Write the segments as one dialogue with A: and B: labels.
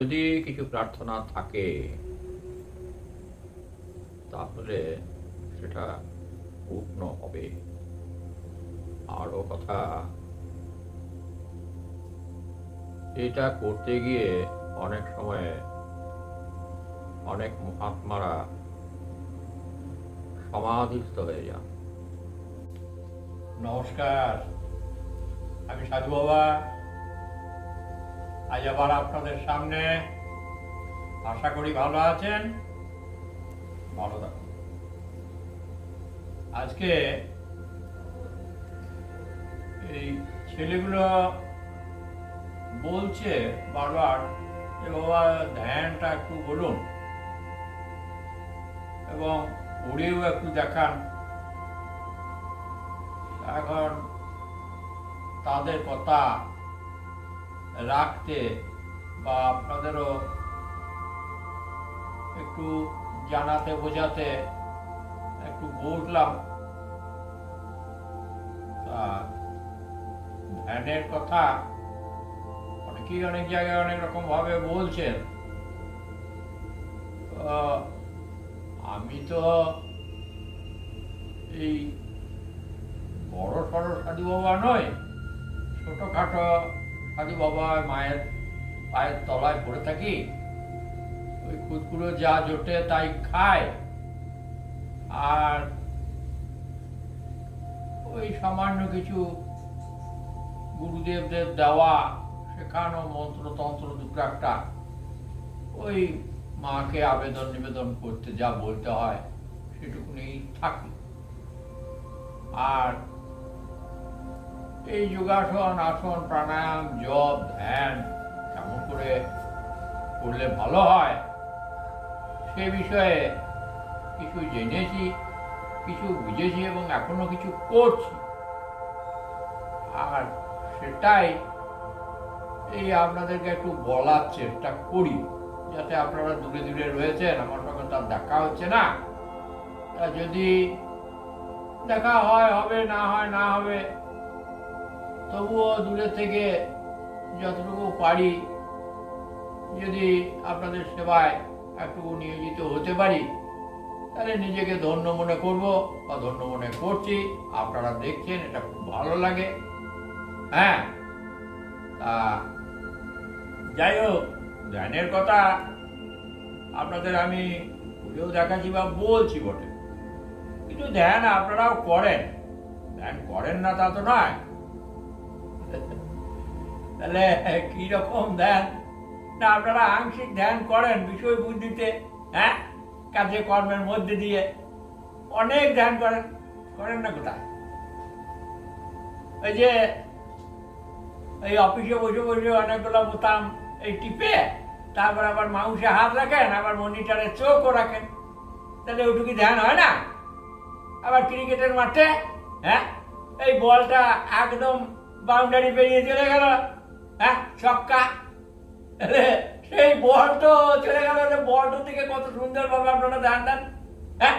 A: যদি কিছু প্রার্থনা থাকে, তাহলে সেটা পূর্ণ হবে। আরও কথা, এটা করতে গিয়ে অনেক সময় অনেক মহাত্মারা সমাধিস্থ হয়ে যান।
B: নমস্কার, আমি সাধু বাবা। আজ আবার আপনাদের সামনে। আশা করি ভালো আছেন? ভালো থাকুন। আজকে এই ছেলেগুলো বলছে, বারবার, যে বাবা, ধ্যানটা একটু বলুন। এবং পড়েও একটু দেখান। এখন তাদের কথা রাখতে বা আপনাদেরও একটু জানাতে, বোঝাতে একটু বসলাম তা ধ্যানের কথা অনেকেই অনেক জায়গায় অনেক রকম ভাবে বলছেন আমি তো এই বড় সড়ো সাধু বাবা নয়, ছোটখাটো সাধু বাবা মায়ের পায়ের তলায় পড়ে থাকি। ওই কুদকুড়ো যা জোটে তাই খায়। আর ওই সামান্য কিছু গুরুদেবদের দেওয়া শেখানো মন্ত্রতন্ত্র দুটো একটা। ওই মাকে আবেদন নিবেদন করতে যা বলতে হয় সেটুকুনি থাকি। আর এই যোগাসন, আসন, প্রাণায়াম, জপ, ধ্যান, কেমন করে করলে ভালো হয়, সে বিষয়ে কিছু জেনেছি, কিছু বুঝেছি এবং এখনও কিছু করছি। আর সেটাই এই আপনাদেরকে একটু বলার চেষ্টা করি, যাতে আপনারা দূরে দূরে রয়েছেন, আমার সঙ্গে তার দেখা হচ্ছে না। তা যদি দেখা হয়, হবে, না হয়, না হবে তবুও দূরে থেকে যতটুকু পারি, যদি আপনাদের সেবায় একটু নিয়োজিত হতে পারি, তাহলে নিজেকে ধন্য মনে করব বা ধন্য মনে করছি। আপনারা দেখছেন, এটা খুব ভালো লাগে। হ্যাঁ তা যাই হোক, ধ্যানের কথা আপনাদের আমি ভুলেও দেখাচ্ছি বা বলছি বটে। কিন্তু ধ্যান আপনারাও করেন। ধ্যান করেন না তা তো নয়। তাহলে কি রকম ধ্যান? না, আপনারা আংশিক ধ্যান করেন বিষয় বুদ্ধিতে হ্যাঁ? কাজে, কর্মের মধ্যে দিয়ে। অনেক ধ্যান করেন। করেন না কোথায়? ওই যে এই অফিসে বসে বসে অনেকগুলো বোতাম এই টিপে, তারপর আবার মাউসে হাত রাখেন, আবার মনিটরে চোখও রাখেন। তাহলে ওইটুকু ধ্যান হয় না? আবার ক্রিকেটের মাঠে হ্যাঁ? এই বলটা একদম বাউন্ডারি পেরিয়ে চলে গেল। হ্যাঁ ছক্কা। সেই বল চলে গেল বলটার দিকে কত সুন্দরভাবে আপনারা ধ্যান দেন। হ্যাঁ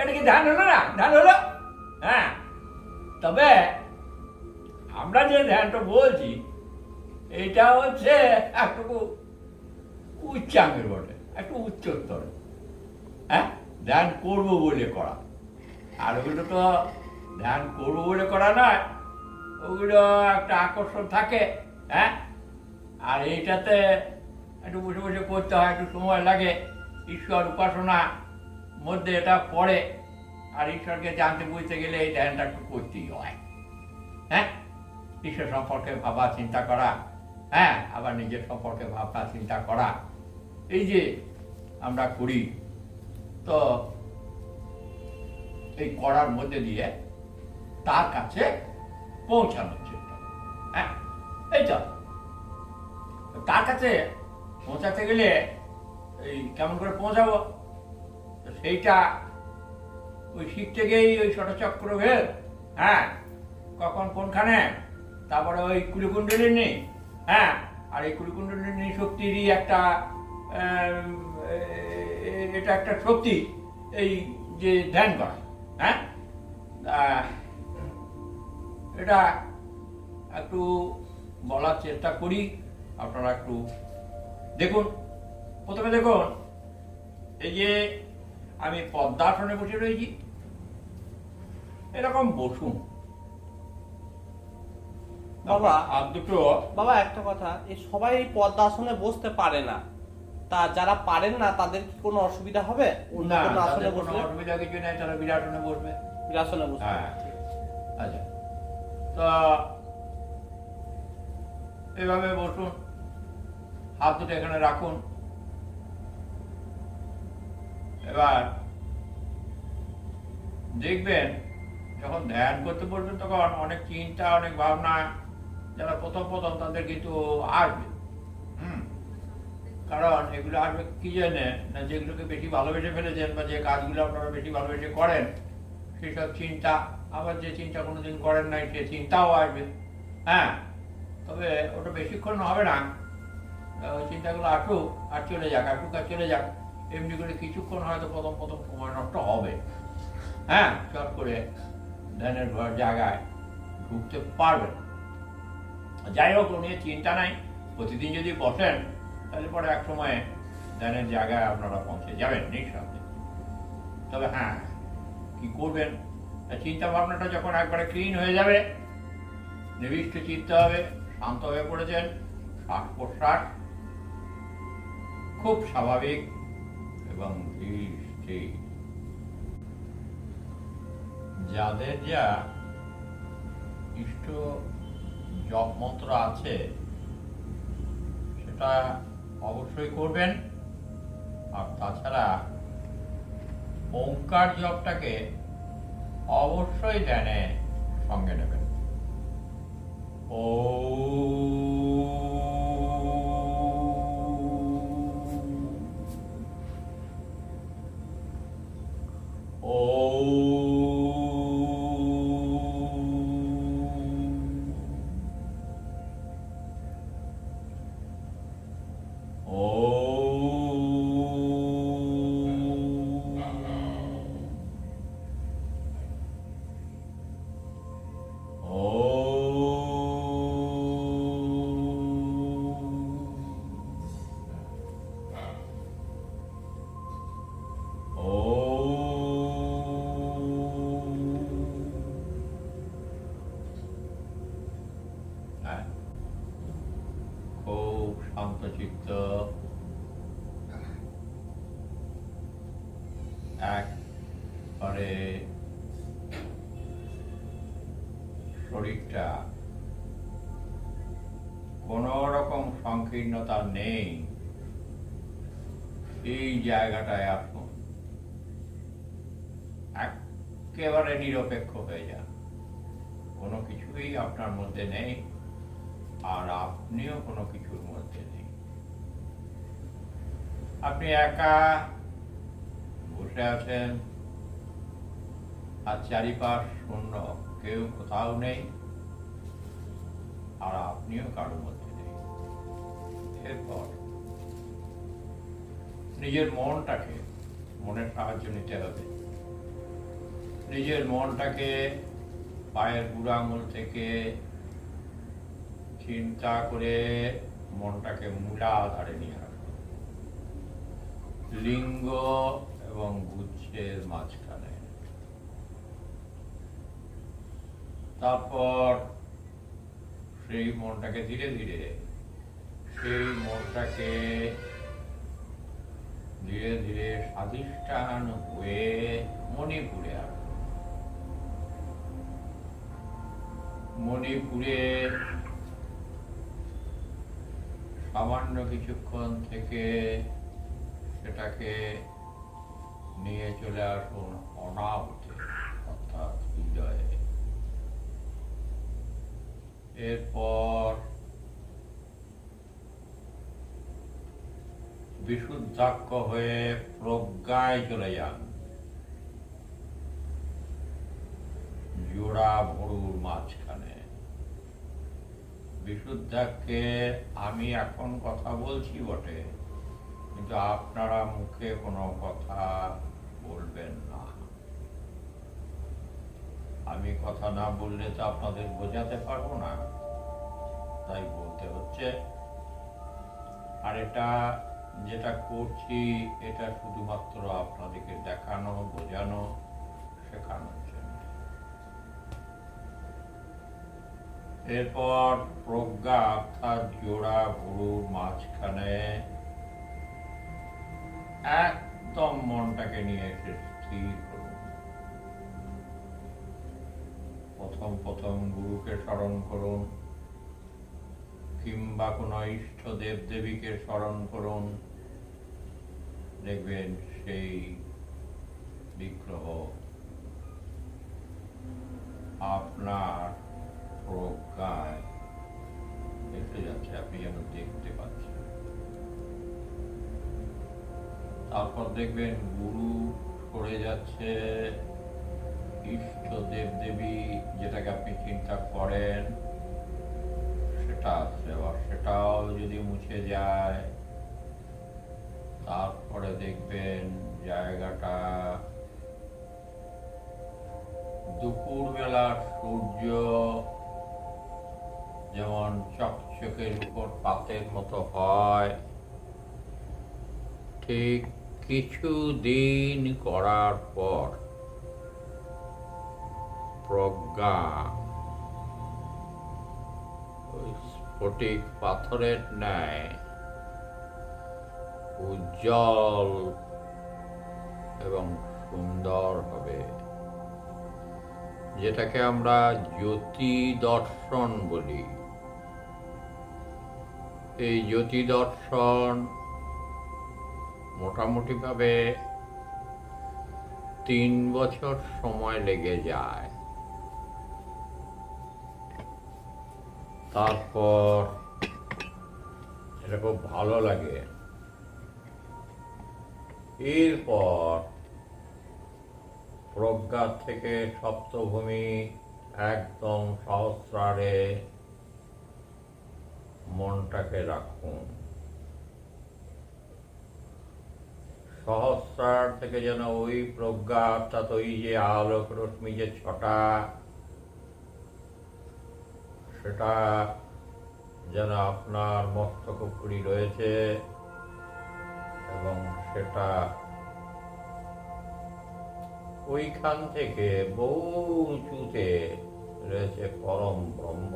B: এটা কি ধ্যান হলো না? ধ্যান হলো? হ্যাঁ। তবে আমরা যে ধ্যানটা বলছি, এটা হচ্ছে একটু উচ্চাঙ্গের বটে, একটু উচ্চতর। হ্যাঁ ধ্যান করব বলে করা। আর ওগুলো তো ধ্যান করব বলে করা নয়। ওগুলো একটা আকর্ষণ থাকে হ্যাঁ? আর এইটাতে একটু বসে বসে করতে হয়, একটু সময় লাগে। ঈশ্বর উপাসনা মধ্যে এটা পড়ে, আর ঈশ্বরকে জানতে বুঝতে গেলে এই ধ্যানটা একটু করতেই হয় হ্যাঁ? ঈশ্বর সম্পর্কে ভাবা, চিন্তা করা হ্যাঁ? আবার নিজের সম্পর্কে ভাবনা, চিন্তা করা। এই যে আমরা করি, তো এই করার মধ্যে দিয়ে তার কাছে চেষ্টা হ্যাঁ এই তো তার কাছে পৌঁছাতে গেলে এই কেমন করে পৌঁছাবো? সেইটা ওই শিখতে গিয়েই ওই ষটচক্র ভেদ হ্যাঁ কখন কোনখানে, তারপরে ওই কুলিকুণ্ডলিনী হ্যাঁ আর এই কুলিকুণ্ডলিনী শক্তিরই একটা এটা একটা শক্তি, এই যে ধ্যান করা হ্যাঁ এটা একটু বলার চেষ্টা করি। আপনারা একটু দেখুন। প্রথমে দেখুন এই যে আমি পদ্মাসনে বসে রয়েছি এরকম বসুন।
C: বাবা।
B: হাত দুটো।
C: বাবা একটা কথা এই সবাই এই পদ্মাসনে বসতে পারে না। তা যারা পারেন না তাদের কি কোনো অসুবিধা হবে? অন্য
B: না
C: আসনে বসলে?
B: অসুবিধা কিছু নেই তারা বিরাটনে বসবে।
C: বিরাসনে বসবে।
B: হ্যাঁ আচ্ছা তো এভাবে বসুন, হাত দুটো এখানে রাখুন। এবার দেখবেন, যখন ধ্যান করতে বসবেন, তখন অনেক চিন্তা, অনেক ভাবনা যারা প্রথম প্রথম তাদের কিন্তু আসবে। হুম? কারণ এগুলো আসবে কি জানে না যেগুলোকে বেশি ভালোবেসে ফেলেছেন বা যে কাজগুলো আপনারা বেশি ভালোবেসে করেন, সেসব চিন্তা আবার যে চিন্তা কোনোদিন করেন নাই, সে চিন্তাও আসবে। হ্যাঁ তবে ওটা বেশিক্ষণ হবে না। ওই চিন্তাগুলো আসুক আর চলে যাক, আসুক আর চলে যাক। এমনি করে কিছুক্ষণ হয়তো প্রথম প্রথম সময় নষ্ট হবে। হ্যাঁ চট করে ধ্যানের ঘর জায়গায় ঢুকতে পারবেন। যাই হোক নিয়ে চিন্তা নাই। প্রতিদিন যদি বসেন, তাহলে পরে এক সময় ধ্যানের জায়গায় আপনারা পৌঁছে যাবেন, নিঃসন্দেহে। তবে হ্যাঁ কি করবেন? চিন্তা ভাবনাটা যখন একবারে ক্লিন হয়ে যাবে, নিবিষ্ট চিত্ত হবে, শান্ত হয়ে পড়েছেন, শ্বাস প্রশ্বাস, খুব স্বাভাবিক এবং যাদের যা ইষ্ট জপ মন্ত্র আছে, সেটা অবশ্যই করবেন। আর তাছাড়া ওঙ্কার জপটাকে অবশ্যই জানে সঙ্গে নেবেন। ও সংকীর্ণতা নেই এই জায়গাটায় আসুন একেবারে নিরপেক্ষ হয়ে যান কোনো কিছুই আপনার মধ্যে নেই আর আপনিও কোনো কিছুর মধ্যে নেই আপনি একা বসে আছেন আর চারিপাশ শূন্য কেউ কোথাও নেই আর আপনিও কারোর মধ্যে নেই এরপর নিজের মনটাকে মনের সাহায্য নিতে হবে। নিজের মনটাকে পায়ের বুড়ো আঙুল থেকে চিন্তা করে মনটাকে মূলাধারে নিয়ে আসুন লিঙ্গ এবং গুচ্ছের মাঝখানে। তারপর সেই মনটাকে ধীরে ধীরে সেই মনটাকে ধীরে ধীরে স্বাধিষ্ঠান হয়ে মণিপুরে আসুন মণিপুরে সামান্য কিছুক্ষণ থেকে সেটাকে নিয়ে চলে আসুন অনাহতে অর্থাৎ হৃদয়ে এরপর বিশুদ্ধাক্ষ হয়ে প্রজ্ঞায় চলে যান। জোড়া ভরুর মাঝখানে। বিশুদ্ধাকে আমি এখন কথা বলছি বটে, কিন্তু আপনারা মুখে কোনো কথা বলবেন না। আমি কথা না বললে তো আপনাদের বোঝাতে পারব না। তাই বলতে হচ্ছে, আর এটা যেটা করছি, এটা শুধুমাত্র আপনাদেরকে দেখানো, বোঝানো, শেখানোর জন্য। এরপর প্রজ্ঞা অর্থাৎ জোড়া ভুরুর মাঝখানে একদম মনটাকে নিয়ে এসে স্থির করুন। প্রথম প্রথম গুরুকে স্মরণ করুন। কিংবা কোনো ইষ্ট দেব দেবীকে স্মরণ করুন। দেখবেন সেই বিগ্রহ আপনার প্রজ্ঞায় এসে যাচ্ছে, আপনি যেন দেখতে পাচ্ছেন। তারপর দেখবেন গুরু সরে যাচ্ছে, ইষ্ট দেব দেবী যেটাকে আপনি চিন্তা করেন আসছে আবার সেটাও যদি মুছে যায়, তারপরে দেখবেন জায়গাটা দুপুর বেলার সূর্য যেমন চকচকের উপর পাতের মতো হয়, ঠিক কিছু দিন করার পর প্রজ্ঞা স্ফটিক পাথরের ন্যায়। উজ্জ্বল এবং সুন্দর হবে। যেটাকে আমরা জ্যোতি দর্শন বলি। এই জ্যোতি দর্শন মোটামুটিভাবে তিন বছর সময় লেগে যায়। তারপর এটা খুব ভালো লাগে। এরপর প্রজ্ঞা থেকে সপ্তভূমি একদম সহস্রারে মনটাকে রাখুন। সহস্রার থেকে যেন ওই প্রজ্ঞা অর্থাৎ ওই যে আলোক রশ্মি যে ছটা সেটা যেন আপনার মস্তক উপরি রয়েছে এবং সেটা ওইখান থেকে বহু উঁচুতে রয়েছে পরম ব্রহ্ম।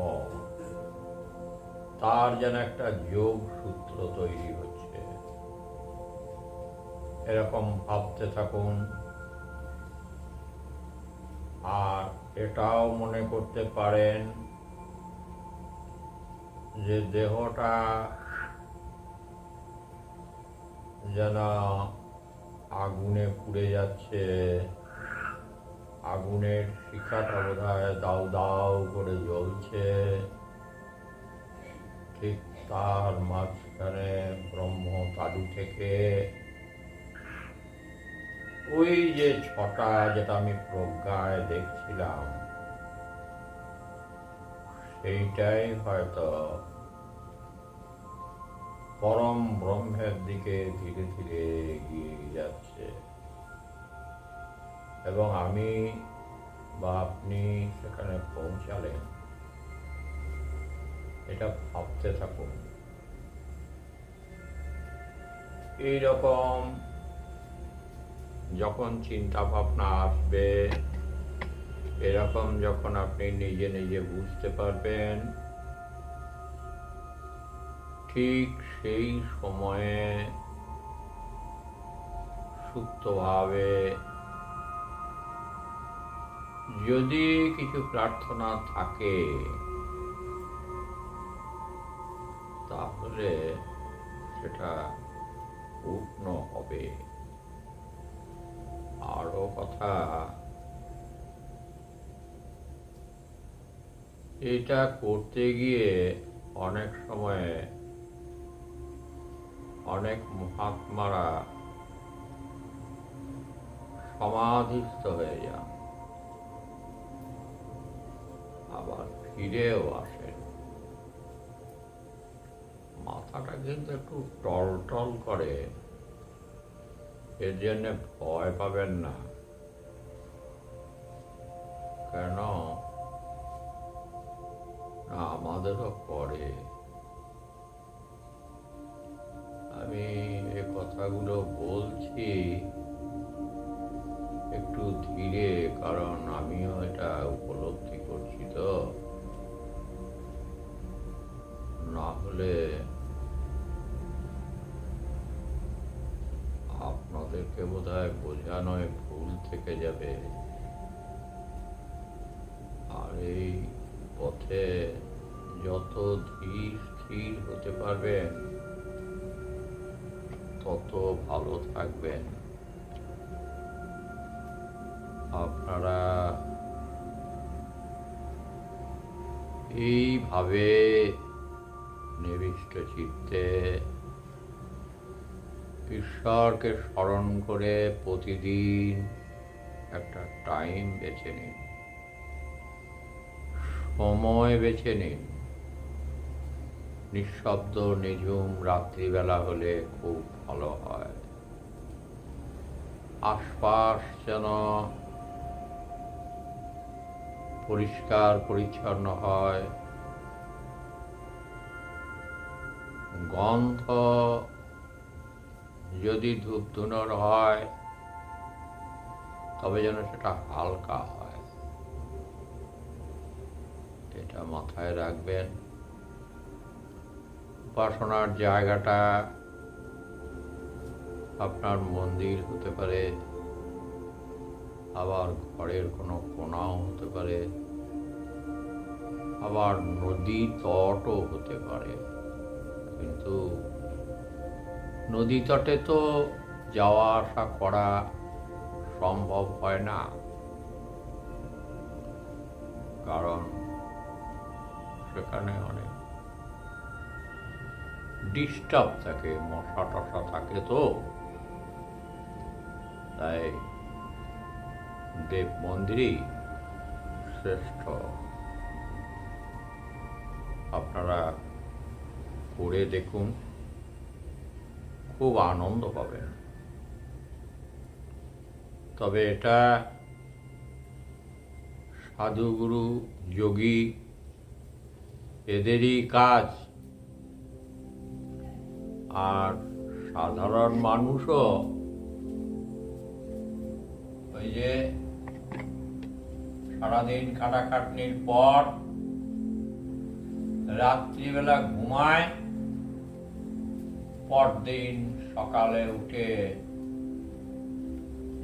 B: তার যেন একটা যোগ সূত্র তৈরি হচ্ছে। এরকম ভাবতে থাকুন। আর এটাও মনে করতে পারেন যে দেহটা যেন আগুনে পুড়ে যাচ্ছে, আগুনের শিখাটা বোধ হয় দাউ দাউ করে জ্বলছে, ঠিক তার মাঝখানে ব্রহ্ম তালু থেকে। ওই যে ছটা যেটা আমি প্রজ্ঞায় দেখছিলাম সেইটাই হয়তো পরম ব্রহ্মের দিকে ধীরে ধীরে এগিয়ে যাচ্ছে। এবং আমি বা আপনি সেখানে পৌঁছালেন। এটা ভাবতে থাকুন। এইরকম যখন চিন্তা ভাবনা আসবে এরকম যখন আপনি নিজে নিজে বুঝতে পারবেন, ঠিক সেই সময়ে সুপ্তভাবে যদি কিছু প্রার্থনা থাকে, তাহলে সেটা পূর্ণ হবে। আরও কথা এটা করতে গিয়ে অনেক সময় অনেক মহাত্মারা সমাধিস্থ হয়ে যান। আবার ফিরেও আসেন। মাথাটা কিন্তু একটু টল টল করে। এর জন্য ভয় পাবেন না। কেন? আমাদেরও করে। আমি এ কথাগুলো বলছি একটু ধীরে, কারণ আমিও এটা উপলব্ধি করছি তো। না হলে আপনাদেরকে বোধ হয় বোঝানোয় ভুল থেকে যাবে। আর এই পথে যত ধীর স্থির হতে পারবেন তত ভালো থাকবেন আপনারা এইভাবে নিবিষ্ট চিত্তে ঈশ্বরকে স্মরণ করে প্রতিদিন একটা টাইম বেছে নিন। সময় বেছে নিন। নিঃশব্দ নিঝুম রাত্রিবেলা হলে খুব ভালো হয়। আশপাশ যেন পরিষ্কার পরিচ্ছন্ন হয়। গন্ধ যদি ধূপ ধুনোর হয়, তবে যেন সেটা হালকা হয়। এটা মাথায় রাখবেন। উপাসনার জায়গাটা আপনার মন্দির হতে পারে, আবার ঘরের কোনো কোনাও হতে পারে, আবার নদী তটও হতে পারে। কিন্তু নদী তটে তো যাওয়া আসা করা সম্ভব হয় না। কারণ সেখানে অনেক ডিস্টার্ব থাকে, মশা টশা থাকে তো। তাই দেব মন্দিরই শ্রেষ্ঠ। আপনারা করে দেখুন, খুব আনন্দ পাবেন। তবে এটা সাধুগুরু, যোগী, এদেরই কাজ। আর সাধারণ মানুষও। ওই যে সারাদিন খাটাখাটনির পর রাত্রিবেলা ঘুমায়, পরদিন সকালে উঠে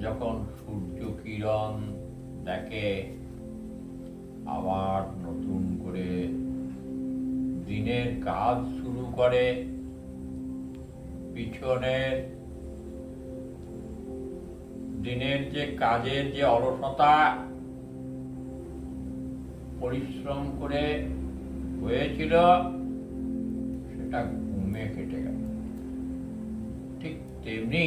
B: যখন সূর্য কিরণ দেখে, আবার নতুন করে দিনের কাজ শুরু করে। পিছনের দিনের যে কাজের যে অলসতা, পরিশ্রম করে হয়েছিল, সেটা ঘুমে কেটে গেল। ঠিক তেমনি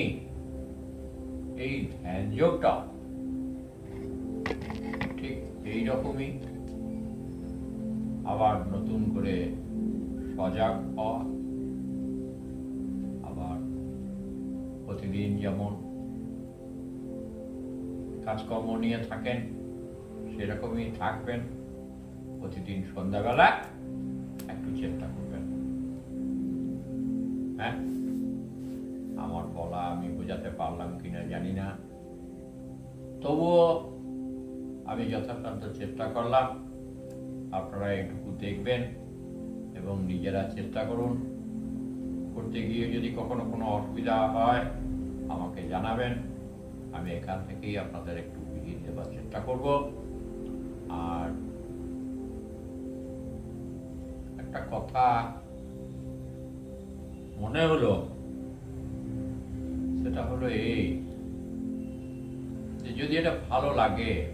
B: এই ধ্যান যোগটা ঠিক এই রকমই আবার নতুন করে সজাগ হওয়া। প্রতিদিন যেমন কাজকর্ম নিয়ে থাকেন, সেরকমই থাকবেন। প্রতিদিন সন্ধ্যাবেলা একটু চেষ্টা করবেন। হ্যাঁ? আমার বলা আমি বোঝাতে পারলাম কিনা জানি না। তবুও আমি যথাসাধ্য চেষ্টা করলাম। আপনারা এটুকু দেখবেন এবং নিজেরা চেষ্টা করুন। করতে গিয়ে যদি কখনো কোনো অসুবিধা হয় আমাকে জানাবেন। আমি এখান থেকেই আপনাদের একটু বুঝিয়ে দেওয়ার চেষ্টা করব। আর একটা কথা মনে হলো, সেটা হলো এই যে যদি এটা ভালো লাগে,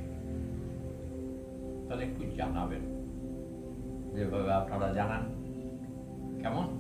B: তাহলে একটু জানাবেন। যেভাবে আপনারা জানান, কেমন?